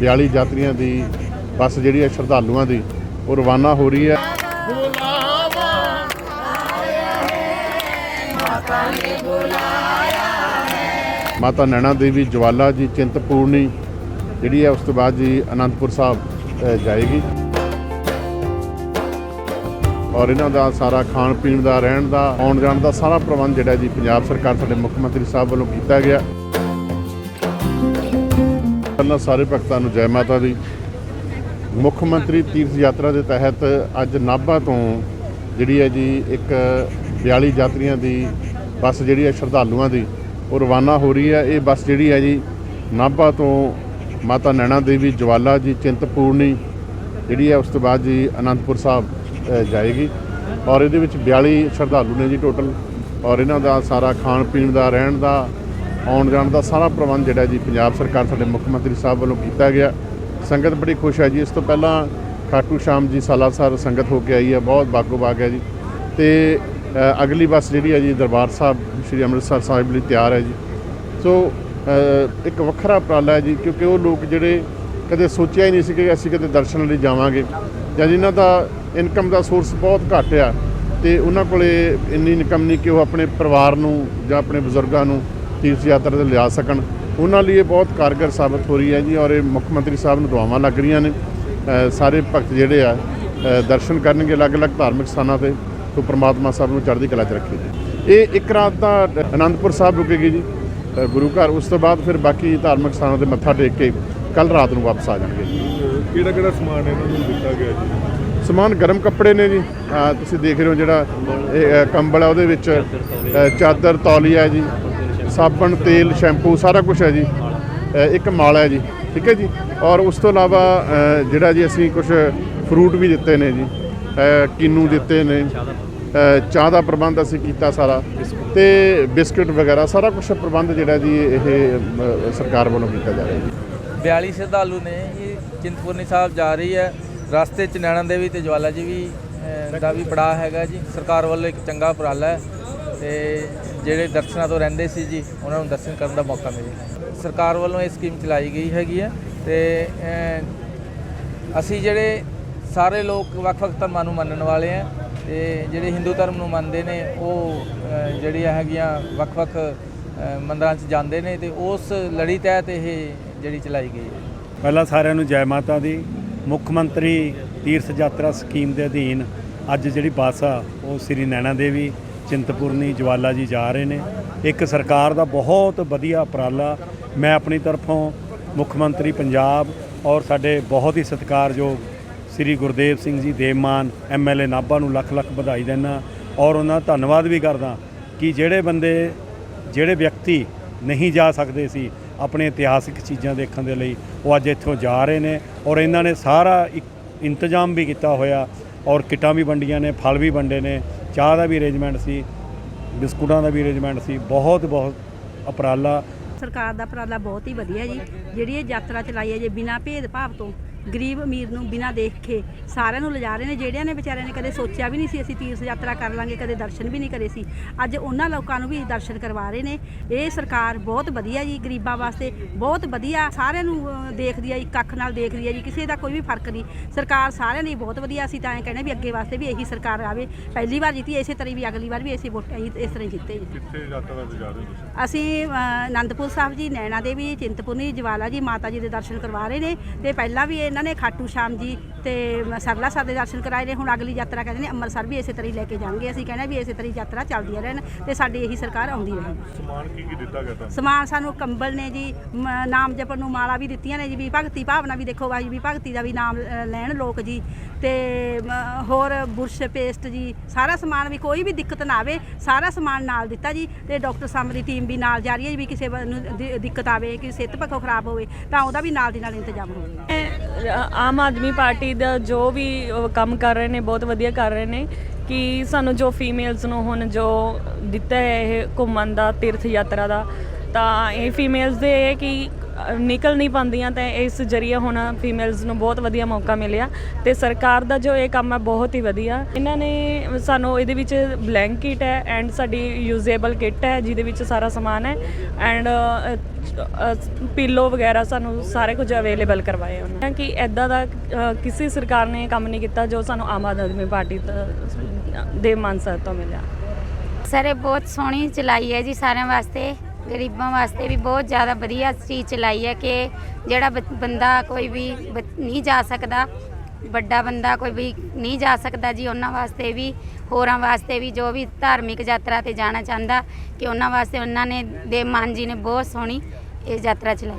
42 ਯਾਤਰੀਆਂ ਦੀ ਬੱਸ ਜਿਹੜੀ ਹੈ ਸ਼ਰਧਾਲੂਆਂ ਦੀ, ਉਹ ਰਵਾਨਾ ਹੋ ਰਹੀ ਹੈ। ਮਾਤਾ ਨੈਣਾ ਦੇਵੀ, ਜਵਾਲਾ ਜੀ, ਚਿੰਤਪੂਰਨੀ ਜਿਹੜੀ ਹੈ, ਉਸ ਤੋਂ ਬਾਅਦ ਜੀ ਅਨੰਦਪੁਰ ਸਾਹਿਬ ਜਾਏਗੀ। ਔਰ ਇਹਨਾਂ ਦਾ ਸਾਰਾ ਖਾਣ ਪੀਣ ਦਾ, ਰਹਿਣ ਦਾ ਆਉਣ ਜਾਣ ਦਾ ਸਾਰਾ ਪ੍ਰਬੰਧ ਜਿਹੜਾ ਜੀ ਪੰਜਾਬ ਸਰਕਾਰ ਸਾਡੇ ਮੁੱਖ ਮੰਤਰੀ ਸਾਹਿਬ ਵੱਲੋਂ ਕੀਤਾ ਗਿਆ। ਪਹਿਲਾਂ ਸਾਰੇ ਭਗਤਾਂ ਨੂੰ ਜੈ ਮਾਤਾ ਦੀ। ਮੁੱਖ ਮੰਤਰੀ ਤੀਰਥ ਯਾਤਰਾ ਦੇ ਤਹਿਤ ਅੱਜ ਨਾਭਾ ਤੋਂ ਜਿਹੜੀ ਹੈ ਜੀ ਇੱਕ 42 ਯਾਤਰੀਆਂ ਦੀ ਬੱਸ ਜਿਹੜੀ ਹੈ ਸ਼ਰਧਾਲੂਆਂ ਦੀ ਉਹ ਰਵਾਨਾ ਹੋ ਰਹੀ ਹੈ। ਇਹ ਬੱਸ ਜਿਹੜੀ ਹੈ ਜੀ ਨਾਭਾ ਤੋਂ ਮਾਤਾ ਨੈਣਾ ਦੇਵੀ, ਜਵਾਲਾ ਜੀ, ਚਿੰਤਪੂਰਨੀ ਜਿਹੜੀ ਹੈ ਉਸ ਤੋਂ ਬਾਅਦ ਜੀ ਅਨੰਦਪੁਰ ਸਾਹਿਬ ਜਾਏਗੀ। ਔਰ ਇਹਦੇ ਵਿੱਚ 42 ਸ਼ਰਧਾਲੂ ਨੇ ਜੀ ਟੋਟਲ ਔਰ ਇਹਨਾਂ ਦਾ ਸਾਰਾ ਖਾਣ ਪੀਣ ਦਾ, ਰਹਿਣ ਦਾ ਆਉਣ ਜਾਣ ਦਾ ਸਾਰਾ ਪ੍ਰਬੰਧ ਜਿਹੜਾ ਜੀ ਪੰਜਾਬ ਸਰਕਾਰ ਸਾਡੇ ਮੁੱਖ ਮੰਤਰੀ ਸਾਹਿਬ ਵੱਲੋਂ ਕੀਤਾ ਗਿਆ। ਸੰਗਤ ਬੜੀ ਖੁਸ਼ ਹੈ ਜੀ। ਇਸ ਤੋਂ ਪਹਿਲਾਂ ਖਾਟੂ ਸ਼ਾਮ ਜੀ ਸਾਲਾਸਰ ਸੰਗਤ ਹੋ ਕੇ ਆਈ ਹੈ। ਬਹੁਤ ਬਾਗੋ ਬਾਗ ਹੈ ਜੀ। ਤੇ ਅਗਲੀ ਬੱਸ ਜਿਹੜੀ ਹੈ ਜੀ ਦਰਬਾਰ ਸਾਹਿਬ, ਸ੍ਰੀ ਅੰਮ੍ਰਿਤਸਰ ਸਾਹਿਬ ਲਈ ਤਿਆਰ ਹੈ ਜੀ। ਸੋ ਇੱਕ ਵੱਖਰਾ ਉਪਰਾਲਾ ਹੈ ਜੀ, ਕਿਉਂਕਿ ਉਹ ਲੋਕ ਜਿਹੜੇ ਕਦੇ ਸੋਚਿਆ ਹੀ ਨਹੀਂ ਸੀ ਕਿ ਅਸੀਂ ਕਦੇ ਦਰਸ਼ਨ ਲਈ ਜਾਵਾਂਗੇ। ਜਾਂ ਜਿਨ੍ਹਾਂ ਦਾ ਇਨਕਮ ਦਾ ਸੋਰਸ ਬਹੁਤ ਘੱਟ ਆ, ਤੇ ਉਹਨਾਂ ਕੋਲੇ ਇੰਨੀ ਇਨਕਮ ਨਹੀਂ ਕਿ ਉਹ ਆਪਣੇ ਪਰਿਵਾਰ ਨੂੰ ਜਾਂ ਆਪਣੇ ਬਜ਼ੁਰਗਾਂ ਨੂੰ ਤੀਰਥ ਯਾਤਰਾ ਤੇ ਲਿਜਾ ਸਕਣ। ਉਹਨਾਂ ਲਈ ਇਹ ਬਹੁਤ ਕਾਰਗਰ ਸਾਬਤ ਹੋ ਰਹੀ ਹੈ ਜੀ ਔਰ ਇਹ ਮੁੱਖ ਮੰਤਰੀ ਸਾਹਿਬ ਨੂੰ ਦੁਆਵਾਂ ਲੱਗ ਰਹੀਆਂ ਨੇ। ਸਾਰੇ ਭਗਤ ਜਿਹੜੇ ਆ ਦਰਸ਼ਨ ਕਰਨਗੇ ਅਲੱਗ-ਅਲੱਗ ਧਾਰਮਿਕ ਸਥਾਨਾਂ ਤੇ। ਸੋ ਪ੍ਰਮਾਤਮਾ ਸਾਹਿਬ ਨੂੰ ਚੜ੍ਹਦੀ ਕਲਾ 'ਚ ਰੱਖੇ ਜੀ। ਇਹ ਇੱਕ ਰਾਤ ਦਾ ਆਨੰਦਪੁਰ ਸਾਹਿਬ ਰੁਕੇਗੀ ਜੀ। ਗੁਰੂ ਘਰ। ਉਸ ਤੋਂ ਬਾਅਦ ਫਿਰ ਬਾਕੀ ਧਾਰਮਿਕ ਸਥਾਨਾਂ ਤੇ ਮੱਥਾ ਟੇਕ ਕੇ ਕੱਲ ਰਾਤ ਨੂੰ ਵਾਪਸ ਆ ਜਾਣਗੇ ਕਿਹੜਾ ਕਿਹੜਾ ਸਮਾਨ ਇਹਨਾਂ ਨੂੰ ਦਿੱਤਾ ਗਿਆ ਜੀ? ਸਮਾਨ ਗਰਮ ਕੱਪੜੇ ਨੇ ਜੀ। ਤੁਸੀਂ ਦੇਖ ਰਹੇ ਹੋ ਜਿਹੜਾ ਇਹ ਕੰਬਲ ਹੈ ਉਹਦੇ ਵਿੱਚ ਚਾਦਰ ਤੌਲੀਆ ਜੀ। ਸਾਬਣ ਤੇਲ ਸ਼ੈਂਪੂ ਸਾਰਾ ਕੁਝ ਹੈ ਜੀ। ਇੱਕ ਮਾਲਾ ਹੈ ਜੀ ਠੀਕ ਹੈ ਜੀ? ਔਰ ਉਸ ਤੋਂ ਇਲਾਵਾ ਜਿਹੜਾ ਜੀ ਅਸੀਂ ਕੁਝ ਫਰੂਟ ਵੀ ਦਿੱਤੇ ਨੇ ਜੀ ਅ, ਕਿੰਨੂ ਦਿੱਤੇ ਨੇ ਚਾਹ ਦਾ ਪ੍ਰਬੰਧ ਅਸੀਂ ਕੀਤਾ ਸਾਰਾ ਤੇ ਬਿਸਕੁਟ ਵਗੈਰਾ ਸਾਰਾ ਕੁਝ ਪ੍ਰਬੰਧ ਜਿਹੜਾ ਜੀ ਇਹ ਸਰਕਾਰ ਵੱਲੋਂ ਕੀਤਾ ਜਾ ਰਿਹਾ ਜੀ। 42 ਸ਼ਰਧਾਲੂ ਨੇ ਇਹ ਚਿੰਤਪੁਰਨੀ ਸਾਹਿਬ ਜਾ ਰਹੀ ਹੈ। ਰਸਤੇ ਚ ਨੈਣਾ ਦੇਵੀ ਤੇ ਜਵਾਲਾ ਜੀ ਵੀ ਦਾ ਵੀ ਬੜਾ ਹੈਗਾ ਜੀ। ਸਰਕਾਰ ਵੱਲੋਂ ਇੱਕ ਚੰਗਾ ਉਪਰਾਲਾ ਹੈ ਤੇ ਜਿਹੜੇ ਦਰਸ਼ਨਾਂ ਤੋਂ ਰਹਿੰਦੇ ਸੀ ਜੀ, ਉਹਨਾਂ ਨੂੰ ਦਰਸ਼ਨ ਕਰਨ ਦਾ ਮੌਕਾ ਮਿਲੇ ਸਰਕਾਰ ਵੱਲੋਂ ਇਹ ਸਕੀਮ ਚਲਾਈ ਗਈ ਹੈਗੀ ਹੈ ਤੇ ਅਸੀਂ ਜਿਹੜੇ ਸਾਰੇ ਲੋਕ ਵੱਖ-ਵੱਖ ਧਰਮਾਂ ਨੂੰ ਮੰਨਣ ਵਾਲੇ ਆ ਤੇ ਜਿਹੜੇ ਹਿੰਦੂ ਧਰਮ ਨੂੰ ਮੰਨਦੇ ਨੇ, ਉਹ ਜਿਹੜੀਆਂ ਹੈਗੀਆਂ ਵੱਖ-ਵੱਖ ਮੰਦਰਾਂ 'ਚ ਜਾਂਦੇ ਨੇ ਤੇ ਉਸ ਲੜੀ ਤਹਿਤ ਇਹ ਜਿਹੜੀ ਚਲਾਈ ਗਈ ਹੈ। ਪਹਿਲਾਂ ਸਾਰਿਆਂ ਨੂੰ ਜੈ ਮਾਤਾ ਦੀ, ਮੁੱਖ ਮੰਤਰੀ ਤੀਰਥ ਯਾਤਰਾ ਸਕੀਮ ਦੇ ਅਧੀਨ ਅੱਜ ਜਿਹੜੀ ਬੱਸ ਆ ਉਹ ਸ੍ਰੀ ਨੈਣਾ ਦੇਵੀ ਚਿੰਤਪੁਰਨੀ ਜਵਾਲਾ ਜੀ ਜਾ ਰਹੇ ਨੇ। ਇੱਕ ਸਰਕਾਰ ਦਾ ਬਹੁਤ ਵਧੀਆ ਉਪਰਾਲਾ। ਮੈਂ ਆਪਣੀ ਤਰਫੋਂ ਮੁੱਖ ਮੰਤਰੀ ਪੰਜਾਬ ਔਰ ਸਾਡੇ ਬਹੁਤ ਹੀ ਸਤਿਕਾਰਯੋਗ ਸ੍ਰੀ ਗੁਰਦੇਵ ਸਿੰਘ ਜੀ ਦੇਵਮਾਨ ਐਮਐਲਏ ਨਾਭਾ ਨੂੰ ਲੱਖ ਲੱਖ ਵਧਾਈ ਦਿੰਦਾ ਔਰ ਉਹਨਾਂ ਦਾ ਧੰਨਵਾਦ ਵੀ ਕਰਦਾ ਕਿ ਜਿਹੜੇ ਬੰਦੇ, ਜਿਹੜੇ ਵਿਅਕਤੀ ਨਹੀਂ ਜਾ ਸਕਦੇ ਸੀ ਆਪਣੇ ਇਤਿਹਾਸਿਕ ਚੀਜ਼ਾਂ ਦੇਖਣ ਦੇ ਲਈ, ਉਹ ਅੱਜ ਇੱਥੋਂ ਜਾ ਰਹੇ ਨੇ ਔਰ ਇਹਨਾਂ ਨੇ ਸਾਰਾ ਇੱਕ ਇੰਤਜ਼ਾਮ ਵੀ ਕੀਤਾ ਹੋਇਆ ਔਰ ਕਿੱਟਾਂ ਵੀ ਵੰਡੀਆਂ ਨੇ, ਫਲ ਵੀ ਵੰਡੇ ਨੇ। ਚਾਹ ਦਾ ਵੀ ਅਰੇਂਜਮੈਂਟ ਸੀ, ਬਿਸਕੁਟਾਂ ਦਾ ਵੀ ਅਰੇਂਜਮੈਂਟ ਸੀ, ਬਹੁਤ ਬਹੁਤ ਉਪਰਾਲਾ। ਸਰਕਾਰ ਦਾ ਉਪਰਾਲਾ ਬਹੁਤ ਹੀ ਵਧੀਆ ਜੀ। ਜਿਹੜੀ ਇਹ ਯਾਤਰਾ ਚਲਾਈ ਹੈ ਜੇ ਬਿਨਾਂ ਭੇਦਭਾਵ ਤੋਂ ਗਰੀਬ ਅਮੀਰ ਨੂੰ ਬਿਨਾਂ ਦੇਖੇ ਸਾਰਿਆਂ ਨੂੰ ਲਿਜਾ ਰਹੇ ਨੇ ਜਿਹੜਿਆਂ ਨੇ ਵਿਚਾਰਿਆਂ ਨੇ ਕਦੇ ਸੋਚਿਆ ਵੀ ਨਹੀਂ ਸੀ ਅਸੀਂ ਤੀਰਥ ਯਾਤਰਾ ਕਰ ਲਾਂਗੇ ਕਦੇ ਦਰਸ਼ਨ ਵੀ ਨਹੀਂ ਕਰੇ ਸੀ। ਅੱਜ ਉਹਨਾਂ ਲੋਕਾਂ ਨੂੰ ਵੀ ਦਰਸ਼ਨ ਕਰਵਾ ਰਹੇ ਨੇ। ਇਹ ਸਰਕਾਰ ਬਹੁਤ ਵਧੀਆ ਜੀ ਗਰੀਬਾਂ ਵਾਸਤੇ ਬਹੁਤ ਵਧੀਆ। ਸਾਰਿਆਂ ਨੂੰ ਦੇਖਦੀ ਹੈ ਇੱਕ ਅੱਖ ਨਾਲ ਦੇਖਦੀ ਹੈ ਜੀ ਕਿਸੇ ਦਾ ਕੋਈ ਵੀ ਫ਼ਰਕ ਨਹੀਂ। ਸਰਕਾਰ ਸਾਰਿਆਂ ਲਈ ਬਹੁਤ ਵਧੀਆ ਅਸੀਂ ਤਾਂ ਐਂ ਕਹਿੰਦੇ ਵੀ ਅੱਗੇ ਵਾਸਤੇ ਵੀ ਇਹੀ ਸਰਕਾਰ ਆਵੇ। ਪਹਿਲੀ ਵਾਰ ਜਿੱਤੀ ਇਸੇ ਤਰ੍ਹਾਂ ਵੀ ਅਗਲੀ ਵਾਰ ਵੀ ਇਸੇ ਵੋਟ ਇਹੀ- ਇਸ ਤਰ੍ਹਾਂ ਜਿੱਤੇ ਜੀ। ਕਿੱਥੇ ਯਾਤਰਾ ਜਾ ਰਹੇ ਹੋ ਤੁਸੀਂ? ਅਸੀਂ ਆਨੰਦਪੁਰ ਸਾਹਿਬ ਜੀ ਨੈਣਾ ਦੇਵੀ ਚਿੰਤਪੁਰਨੀ ਜਵਾਲਾ ਜੀ ਮਾਤਾ ਜੀ ਦੇ ਦਰਸ਼ਨ ਕਰਵਾ ਰਹੇ ਨੇ। ਤੇ ਪਹਿਲਾਂ ਵੀ ਇਹਨਾਂ ਨੇ ਖਾਟੂ ਸ਼ਾਮ ਜੀ ਤੇ ਸਰਲਾ ਸਾਹਿਬ ਦੇ ਦਰਸ਼ਨ ਕਰਾਏ ਨੇ। ਹੁਣ ਅਗਲੀ ਯਾਤਰਾ ਕਹਿੰਦੇ ਨੇ ਅੰਮ੍ਰਿਤਸਰ ਵੀ ਇਸੇ ਤਰ੍ਹਾਂ ਹੀ ਲੈ ਕੇ ਜਾਣਗੇ। ਅਸੀਂ ਕਹਿੰਦੇ ਵੀ ਇਸੇ ਤਰ੍ਹਾਂ ਹੀ ਯਾਤਰਾ ਚੱਲਦੀਆਂ ਰਹਿਣ ਤੇ ਸਾਡੀ ਇਹੀ ਸਰਕਾਰ ਆਉਂਦੀ ਰਹੇ। ਸਮਾਨ ਕੀ ਕੀ ਦਿੱਤਾ ਗਿਆ ਤੁਹਾਨੂੰ? ਸਮਾਨ ਸਾਨੂੰ ਕੰਬਲ ਨੇ ਜੀ ਮ- ਨਾਮ ਜਪਣ ਨੂੰ ਮਾਲਾ ਵੀ ਦਿੱਤੀਆਂ ਨੇ ਜੀ ਵੀ ਭਗਤੀ ਭਾਵਨਾ ਵੀ ਦੇਖੋ ਬਾਈ ਵੀ ਭਗਤੀ ਦਾ ਵੀ ਨਾਮ ਅ, ਲੈਣ ਲੋਕ ਜੀ। ਤੇ ਮ, ਹੋਰ ਬੁਰਸ਼ ਪੇਸਟ ਜੀ ਸਾਰਾ ਸਮਾਨ ਵੀ ਕੋਈ ਵੀ ਦਿੱਕਤ ਨਾ ਆਵੇ ਸਾਰਾ ਸਮਾਨ ਨਾਲ ਦਿੱਤਾ ਜੀ। ਤੇ ਡਾਕਟਰ ਸਾਹਮਣੇ ਦੀ ਟੀਮ ਵੀ ਨਾਲ ਜਾ ਰਹੀ ਹੈ ਜੀ ਵੀ ਕਿਸੇ ਨੂੰ ਦਿ- ਦਿੱਕਤ ਆਵੇ ਕਿ ਸਿਹਤ ਪੱਖੋਂ ਖਰਾਬ ਹੋਵੇ ਤਾਂ ਉਹਦਾ ਵੀ ਨਾਲ ਦੀ ਨਾਲ ਇੰਤਜ਼ਾਮ ਹੋਵੇ। ਆਮ ਆਦਮੀ ਪਾਰਟੀ ਦਾ ਜੋ ਵੀ ਕੰਮ ਕਰ ਰਹੇ ਨੇ, ਬਹੁਤ ਵਧੀਆ ਕਰ ਰਹੇ ਨੇ, ਕਿ ਸਾਨੂੰ ਜੋ ਫੀਮੇਲਸ ਨੂੰ ਹੁਣ ਜੋ ਦਿੱਤਾ ਹੈ ਇਹ ਘੁੰਮਣ ਦਾ, ਤੀਰਥ ਯਾਤਰਾ ਦਾ, ਤਾਂ ਇਹ ਫੀਮੇਲਸ ਦੇ ਇਹ ਕਿ ਨਿਕਲ ਨਹੀਂ ਪਾਉਂਦੀਆਂ ਤਾਂ ਇਸ ਜਰੀਏ ਹੁਣ ਫੀਮੇਲਸ ਨੂੰ ਬਹੁਤ ਵਧੀਆ ਮੌਕਾ ਮਿਲਿਆ ਤੇ ਸਰਕਾਰ ਦਾ ਜੋ ਇਹ ਕੰਮ ਹੈ ਬਹੁਤ ਹੀ ਵਧੀਆ। ਇਹਨਾਂ ਨੇ ਸਾਨੂੰ ਇਹਦੇ ਵਿੱਚ ਬਲੈਂਕਟ ਹੈ ਐਂਡ ਸਾਡੀ ਯੂਜ਼ੇਬਲ ਕਿੱਟ ਹੈ ਜਿਹਦੇ ਵਿੱਚ ਸਾਰਾ ਸਮਾਨ ਹੈ ਐਂਡ ਪੀਲੋ ਵਗੈਰਾ ਸਾਨੂੰ ਸਾਰੇ ਕੁਝ ਅਵੇਲੇਬਲ ਕਰਵਾਏ ਉਹਨਾਂ ਕਿ ਐਦਾਂ ਦਾ ਕਿਸੇ ਸਰਕਾਰ ਨੇ ਕੰਮ ਨਹੀਂ ਕੀਤਾ ਜੋ ਸਾਨੂੰ ਆਮ ਆਦਮੀ ਪਾਰਟੀ ਤੋਂ- ਦੇ ਮਾਨਸਾ ਤੋਂ ਮਿਲਿਆ। ਸਰ ਇਹ ਬਹੁਤ ਸੋਹਣੀ ਚਲਾਈ ਹੈ ਜੀ ਸਾਰਿਆਂ ਵਾਸਤੇ। ਗਰੀਬਾਂ ਵਾਸਤੇ ਵੀ ਬਹੁਤ ਜ਼ਿਆਦਾ ਵਧੀਆ ਚੀਜ਼ ਚਲਾਈ ਹੈ ਕਿ ਜਿਹੜਾ ਬ- ਬੰਦਾ ਕੋਈ ਵੀ ਬ- ਨਹੀਂ ਜਾ ਸਕਦਾ, ਵੱਡਾ ਬੰਦਾ ਕੋਈ ਵੀ ਨਹੀਂ ਜਾ ਸਕਦਾ ਜੀ, ਉਹਨਾਂ ਵਾਸਤੇ ਵੀ, ਹੋਰਾਂ ਵਾਸਤੇ ਵੀ, ਜੋ ਵੀ ਧਾਰਮਿਕ ਯਾਤਰਾ ਤੇ ਜਾਣਾ ਚਾਹੁੰਦਾ, ਕਿ ਉਹਨਾਂ ਵਾਸਤੇ ਉਹਨਾਂ ਨੇ, ਦੇ ਮਾਨ ਜੀ ਨੇ ਬਹੁਤ ਸੋਹਣੀ ਇਹ ਯਾਤਰਾ ਚਲਾਈ।